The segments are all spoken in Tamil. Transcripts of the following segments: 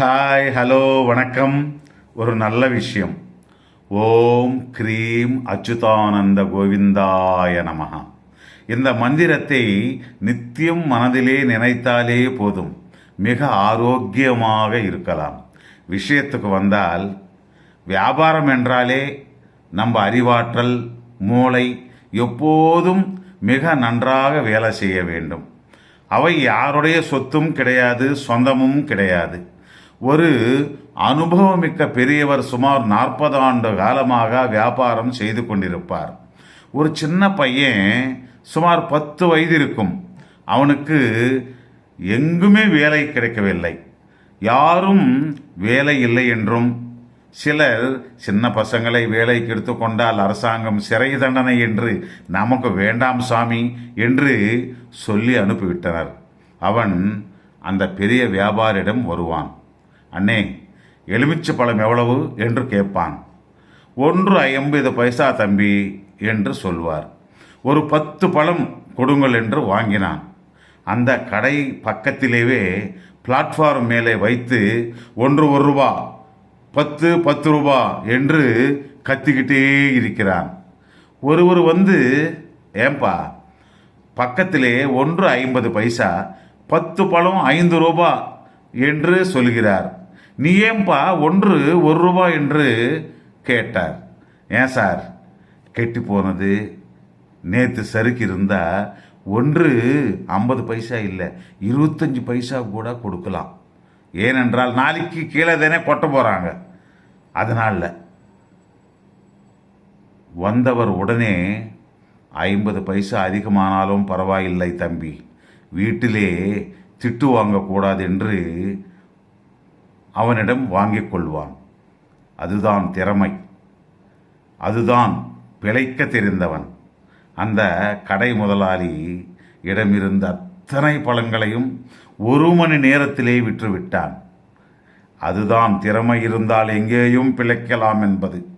ஹாய் ஹலோ வணக்கம். ஒரு நல்ல விஷயம். ஓம் க்ரீம் அச்சுதானந்த கோவிந்தாய நமகா இந்த மந்திரத்தை நித்தியம் மனதிலே நினைத்தாலே போதும். மிக ஆரோக்கியமாக இருக்கலாம். விஷயத்துக்கு வந்தால் வியாபாரம் என்றாலே நம்ம அறிவாற்றல் மூளை எப்போதும் மிக நன்றாக வேலை செய்ய வேண்டும். அவை யாருடைய சொத்தும் கிடையாது சொந்தமும் கிடையாது. ஒரு அனுபவமிக்க பெரியவர் சுமார் நாற்பது ஆண்டு காலமாக வியாபாரம் செய்து கொண்டிருப்பார். ஒரு சின்ன பையன் சுமார் பத்து வயது இருக்கும். அவனுக்கு எங்குமே வேலை கிடைக்கவில்லை. யாரும் வேலை இல்லை என்றும் சிலர் சின்ன பசங்களை வேலைக்கு எடுத்துக்கொண்டால் அரசாங்கம் சிறை தண்டனை என்று நமக்கு வேண்டாம் சாமி என்று சொல்லி அனுப்பிவிட்டனர். அவன் அந்த பெரிய வியாபாரியிடம் வருவான். அண்ணே எலுமிச்சை பழம் எவ்வளவு என்று கேட்பான். ஒன்று ஐம்பது பைசா தம்பி என்று சொல்வார். ஒரு பத்து பழம் கொடுங்கள் என்று வாங்கினான். அந்த கடை பக்கத்திலேயே பிளாட்ஃபார்ம் மேலே வைத்து ஒன்று ஒரு ரூபா பத்து பத்து ரூபா என்று கத்திக்கிட்டே இருக்கிறான். ஒருவர் வந்து ஏன்பா பக்கத்திலே ஒன்று ஐம்பது பைசா பத்து பழம் ஐந்து ரூபா என்று சொல்கிறார். நீ ஏன்பா ஒன்று ஒரு ரூபா என்று கேட்டார். ஏன் சார்? கெட்டி போனது. நேற்று சறுக்கு இருந்தா ஒன்று ஐம்பது பைசா இல்லை இருபத்தஞ்சி பைசா கூட கொடுக்கலாம். ஏனென்றால் நாளைக்கு கீழே தானே கொட்ட போகிறாங்க அதனால் வந்தவர் உடனே ஐம்பது பைசா அதிகமானாலும் பரவாயில்லை தம்பி வீட்டிலே திட்டு வாங்கக்கூடாது என்று அவனிடம் வாங்கிக் கொள்வான். அதுதான் திறமை. அதுதான் பிழைக்க தெரிந்தவன். அந்த கடை முதலாளி இடமிருந்த அத்தனை பழங்களையும் ஒரு மணி நேரத்திலே விற்றுவிட்டான். அதுதான் திறமை இருந்தால் எங்கேயும் பிழைக்கலாம் என்பது.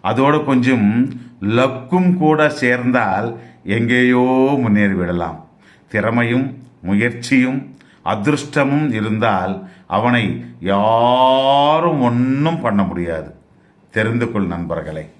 அதோடு கொஞ்சம் லக்கும் கூட சேர்ந்தால் எங்கேயோ முன்னேறிவிடலாம். திறமையும் முயற்சியும் அதிர்ஷ்டமும் இருந்தால் அவனை யாரும் ஒன்றும் பண்ண முடியாது. தெரிந்து கொள் நண்பர்களே.